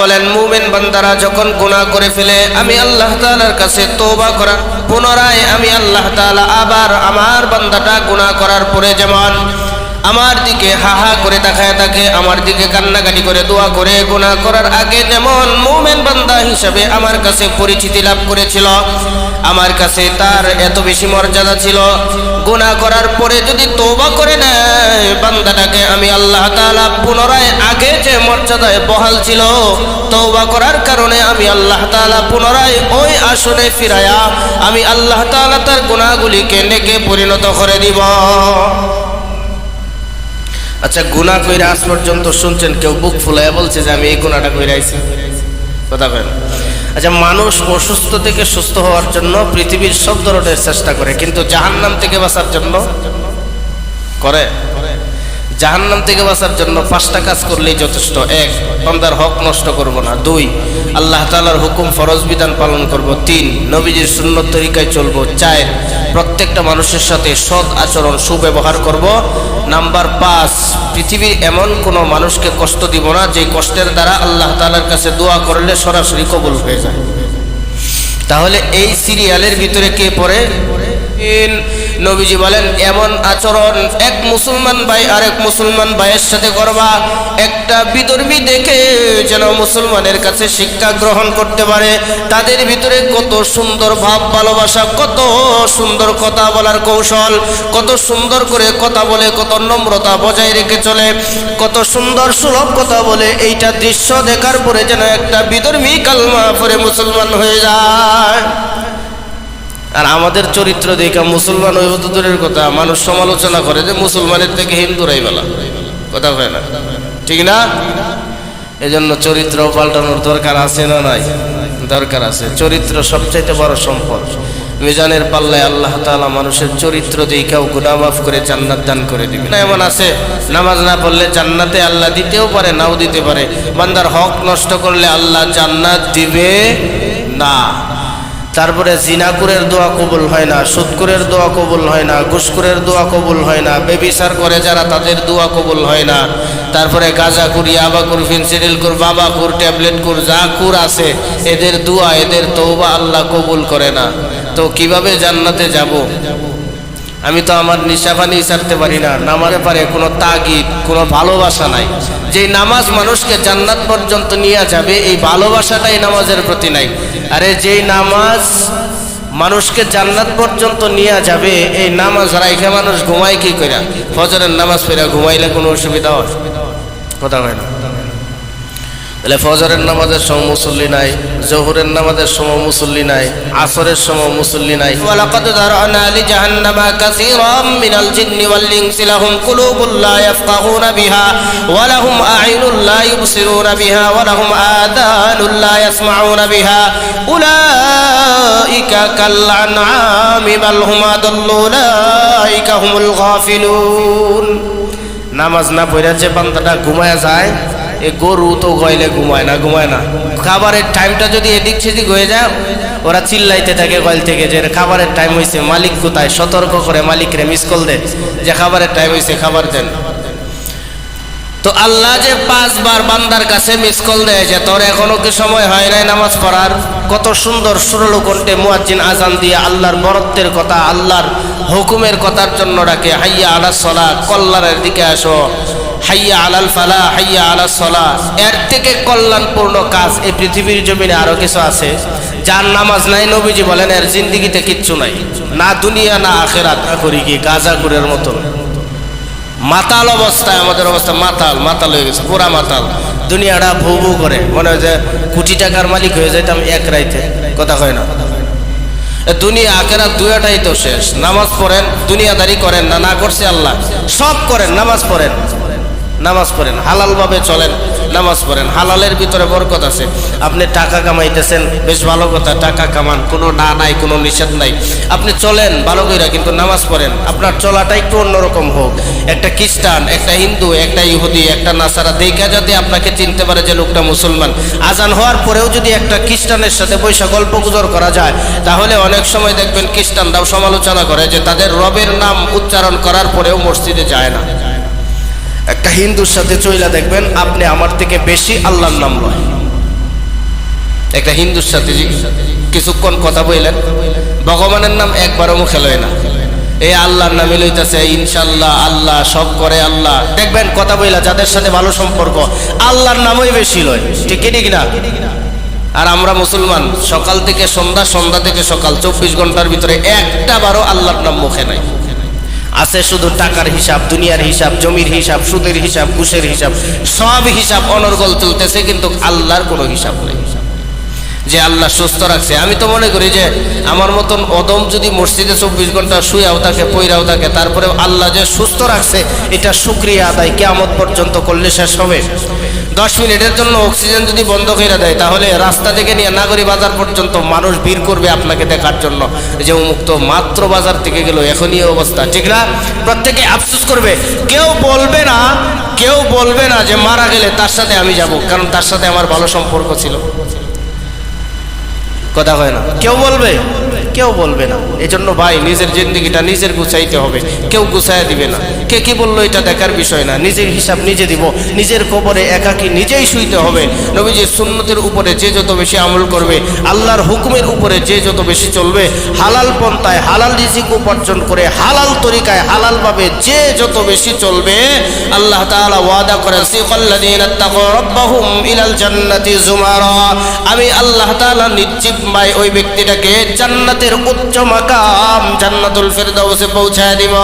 বলেন বান্দারা যখন করে ফেলে, আমি আল্লাহ কাছে করা, পুনরায় আমি আল্লাহ আবার আমার বান্দাটা করার পরে যেমন আমার দিকে হা হা করে তাকায় থাকে, আমার দিকে কান্নাকাটি করে, দোয়া করে করার আগে যেমন মুমিন বান্দা হিসাবে আমার কাছে পরিচিতি লাভ করেছিল, আমার কাছে তার এত বেশি মর্যাদা ছিল। গুনাহ করার পরে যদি তওবা করে নেয়, বান্দাটাকে আমি আল্লাহ তাআলা পুনরায় আগে যে মর্যাদায় বহাল ছিল, তওবা করার কারণে আমি আল্লাহ তাআলা পুনরায় ওই আসনে ফিরায়া আমি আল্লাহ তাআলা তার গুনাহগুলিকে নেকে পরিণত করে দিব। আচ্ছা গুনাহ কইরা আজ পর্যন্ত শুনছেন, কেউ বুক ফুলাইয়া বলছে যে আমি এই গুণাটা কইরা আইছি। কথা কেন আচ্ছা মানুষ অসুস্থ থেকে সুস্থ হওয়ার জন্য পৃথিবীর সব ধরনের চেষ্টা করে, কিন্তু জাহান্নাম থেকে বাঁচার জন্য করে? জাহান্নাম থেকে বাঁচার জন্য পাঁচটা কাজ করলেই যথেষ্ট। এক, বান্দার হক নষ্ট করব না। দুই, আল্লাহ তালার হুকুম ফরজ বিধান পালন করব। তিন, নবীজির শূন্য তরিকায় চলবো। চার, প্রত্যেকটা মানুষের সাথে সৎ আচরণ, সুব্যবহার করব। নাম্বার পাঁচ, পৃথিবীর এমন কোনো মানুষকে কষ্ট দিব না, যে কষ্টের দ্বারা আল্লাহ তালার কাছে দোয়া করলে সরাসরি কবুল হয়ে যায়। তাহলে এই সিরিয়ালের ভিতরে কে পড়ে? নবীজি বলেন, এমন আচরণ এক মুসলমান ভাই আরেক মুসলমান ভাইয়ের সাথে করবা, একটা বিধর্মী দেখে যেন মুসলমানের কাছে শিক্ষা গ্রহণ করতে পারে। তাদের ভিতরে কত সুন্দর ভাব, ভালোবাসা, কত সুন্দর কথা বলার কৌশল, কত সুন্দর করে কথা বলে, কত নম্রতা বজায় রেখে চলে, কত সুন্দর সুলভ কথা বলে, এইটা দৃশ্য দেখার পরে যেন একটা বিধর্মী কালমা পরে মুসলমান হয়ে যায়। আর আমাদের চরিত্র দেখা মুসলমান ওই দূরের কথা মানুষ সমালোচনা করে যে মুসলমানের থেকে হিন্দুরাই বেলা কথা হয় না? ঠিক না? এজন্য চরিত্র পাল্টানোর দরকার আছে না নাই? দরকার আছে। চরিত্র সবচাইতে বড় সম্পদ। মিজানের পাল্লায় আল্লাহ তাআলা মানুষের চরিত্র দেখাও গুনাহ মাফ করে জান্নাত দান করে দিবে। না, এমন আছে? নামাজ না পড়লে জান্নাতে আল্লাহ দিতেও পারে, নাও দিতে পারে। বান্দার হক নষ্ট করলে আল্লাহ জান্নাত দিবে না। তারপরে জিনাকুরের দোয়া কবুল হয় না, সুদকুরের দোয়া কবুল হয় না ঘুসকুরের দোয়া কবুল হয় না বেবিসার করে যারা তাদের দোয়া কবুল হয় না। তারপরে গাঁজাকুর, ইয়াবাকুর ফেন্সিডিলকুর বাবাকুর, ট্যাবলেটকুর, যা কুর আছে, এদের দোয়া, এদের তৌবা আল্লাহ কবুল করে না। তো কীভাবে জান্নাতে যাব? আমি তো আমার নিশাফানি ছাড়তে পারি না। নামারে পারে কোনো তাগিদ, কোনো ভালোবাসা নাই। যে নামাজ মানুষকে জান্নাত পর্যন্ত নিয়ে যাবে, এই ভালোবাসাটাই নামাজের প্রতি নাই। আরে যেই নামাজ মানুষকে জান্নাত পর্যন্ত নিয়ে যাবে, এই নামাজ রাইখে মানুষ ঘুমায় কি করে ফজরের নামাজ পড়ে ঘুমাইলে কোনো অসুবিধা কথা হয় না। তাহলে ফজরের নামাজের সময় মুসল্লি নাই, জহুরের নামাজের সময় মুসল্লি নাই, আসরের সময় মুসল্লি নাই। ওয়ালাকাদ দারআনা লিজাহান্নামা কাসীরাম মিনাল জিন্নি ওয়াল ইনসি লাহুম কুলুবুল লা ইয়াফকাহুনা বিহা ওয়া লাহুম আ'ইনুল লা ইবসিরুনা বিহা ওয়া লাহুম আযানুল লা ইয়াসমাউনা বিহা। উলাইকা কাল আনআমি বাল হুম আদাল্লু, উলাইকা হুমুল গাফিলুন। নামাজ না পড়ে যে বান্দাটা ঘুমায় যায় এ গরু তো গয়লে ঘুমায় না ঘুমায় না। খাবারের টাইমটা যদি এদিক সেদিক হয়ে যায়, ওরা চিল্লাইতে থাকে গয়ল থেকে যে খাবারের টাইম হয়েছে মালিক কোথায়? সতর্ক করে মালিকরে মিস কল দেয় যে খাবারের টাইম হয়েছে খাবার দেন। তো আল্লাহ যে পাঁচবার বান্দার কাছে মিস কল দেয় যে, তোর এখনও কি সময় হয় নাই নামাজ পড়ার? কত সুন্দর সুরলো কণ্ঠে মুয়াজ্জিন আজান দিয়ে আল্লাহর বরত্বের কথা, আল্লাহর হুকুমের কথার জন্য ডাকে, হাইয়া আলা সলা কল্যাণের দিকে আসো। হাইয়া আলাল ফালা, হাইয়া আলা সলা। এর থেকে কল্যাণপূর্ণ কাজ এই পৃথিবীর জমিনে আরও কিছু আছে। যার নামাজ নাই, নবীজি বলেন, এর জিন্দিগিতে কিচ্ছু নাই। না দুনিয়া, না আখেরাত করি কি? গাজাগুরের মতো। মাতাল অবস্থায়, আমাদের অবস্থা মাতাল মাতাল হয়ে গেছে, পুরা মাতাল। দুনিয়াটা ভু ভু করে। মনে হয় যে কোটি টাকার মালিক হয়ে যেতাম এক রাইতে। কথা হয় না? দুনিয়া, আখেরাত দুয়াটাই তো শেষ। নামাজ পড়েন, দুনিয়াদারি করেন না না করছে আল্লাহ। সব করেন, নামাজ পড়েন। নামাজ পড়েন, হালালভাবে চলেন, নামাজ পড়েন। হালালের ভিতরে বরকত আছে। আপনি টাকা কামাইতেছেন, বেশ ভালো কথা, টাকা কামান, কোনো না নাই, কোনো নিষেধ নাই। আপনি চলেন, ভালো কইরা কিন্তু নামাজ পড়েন। আপনার চলাটা একটু অন্যরকম হোক। একটা খ্রিস্টান, একটা হিন্দু, একটা ইহুদি, একটা নাসারা, দেখা যাতে আপনাকে চিনতে পারে যে লোকটা মুসলমান। আজান হওয়ার পরেও যদি একটা খ্রিস্টানের সাথে বৈশা গল্প গুজর করা যায়, তাহলে অনেক সময় দেখবেন খ্রিস্টানরাও সমালোচনা করে যে তাদের রবের নাম উচ্চারণ করার পরেও মসজিদে যায় না। একটা হিন্দুর সাথে চইলা দেখবেন, আপনি আমার থেকে বেশি আল্লাহর নাম লয়। একটা হিন্দুর সাথে কিছুক্ষণ কথা বললেন, ভগবানের নাম একবারও মুখে লয় না। এই আল্লাহর নামে লইতেছে ইনশাল্লাহ আল্লাহ, সব করে আল্লাহ। দেখবেন, কথা বইলা যাদের সাথে ভালো সম্পর্ক, আল্লাহর নামই বেশি লয়। ঠিক ঠিক না? আর আমরা মুসলমান, সকাল থেকে সন্ধ্যা সন্ধ্যা থেকে সকাল, চব্বিশ ঘণ্টার ভিতরে একটা বারও আল্লাহর নাম মুখে নাই। আছে শুধু টাকার হিসাব, দুনিয়ার হিসাব, জমির হিসাব, সুদের হিসাব, ঘুষের হিসাব, সব হিসাব অনর্গল চলতেছে, কিন্তু আল্লাহর কোনো হিসাব নেই। যে আল্লাহ সুস্থ রাখছে। আমি তো মনে করি যে আমার মতন অদম যদি মসজিদে চব্বিশ ঘণ্টা শুয়াও থাকে, পইরাও থাকে তারপরে আল্লাহ যে সুস্থ রাখছে, এটা সুক্রিয়া আদায় কেমন পর্যন্ত করলে শেষ হবে। দশ মিনিটের জন্য অক্সিজেন যদি বন্ধ করে দেয়, তাহলে রাস্তা থেকে নিয়ে নাগরী বাজার পর্যন্ত মানুষ ভিড় করবে আপনাকে দেখার জন্য। যে উন্মুক্ত মাত্র বাজার থেকে গেল, এখনই অবস্থা, ঠিক না? প্রত্যেকে আফসোস করবে। কেউ বলবে না, কেউ বলবে না যে মারা গেলে তার সাথে আমি যাব, কারণ তার সাথে আমার ভালো সম্পর্ক ছিল। কথা হয় না? কেউ বলবে? কেউ বলবে না। এই জন্য ভাই, নিজের জিন্দগিটা নিজের গুছাইতে হবে। কেউ গুছাইয়া দিবে না। কে কি বলল এটা দেখার বিষয় না। নিজের হিসাব নিজে দিব। নিজের কবরে একাকি নিজেই শুইতে হবে। নবীজির সুন্নতের উপরে যে যত বেশি আমল করবে, আল্লাহর হুকুমের উপরে যে যত বেশি চলবে, হালাল পন্থায় হালাল রিজিক উপার্জন করে, হালাল তরিকায় হালালভাবে যে যত বেশি চলবে, আল্লাহ তাআলা ওয়াদা করেন জান্নাতি আমি আল্লাহ তাআলা নিশ্চিত ভাই, ওই ব্যক্তিটাকে জান্নাতের উচ্চ মাকাম জান্নাতুল ফেরদাউসে পৌঁছায় দিব।